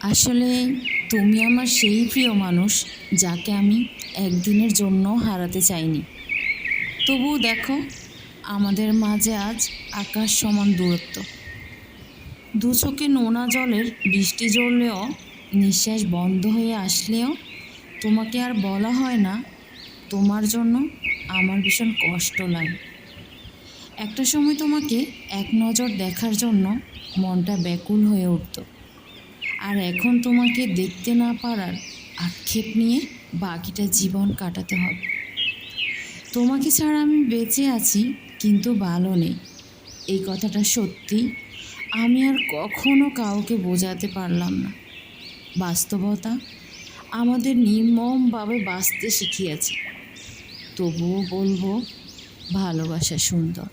আসলে তুমি আমার সেই প্রিয় মানুষ যাকে আমি একদিনের জন্য হারাতে চাইনি। তবুও দেখো, আমাদের মাঝে আজ আকাশ সমান দূরত্ব। দু চোখে নোনা জলের বৃষ্টি ঝরলেও নিঃশ্বাস বন্ধ হয়ে আসলেও তোমাকে আর বলা হয় না, তোমার জন্য আমার ভীষণ কষ্ট লাগে। একটা সময় তোমাকে এক নজর দেখার জন্য মনটা ব্যাকুল হয়ে উঠতো। আর এখন তোমাকে দেখতে না পারার আক্ষেপ নিয়ে বাকিটা জীবন কাটাতে হবে। তোমাকে ছাড়া আমি বেঁচে আছি, কিন্তু ভালো নেই। এই কথাটা সত্যি। আমি আর কখনো কাউকে বোঝাতে পারলাম না। বাস্তবতা আমাদের নির্মমভাবে বাঁচতে শিখিয়েছে। তবুও বলব, ভালোবাসা সুন্দর।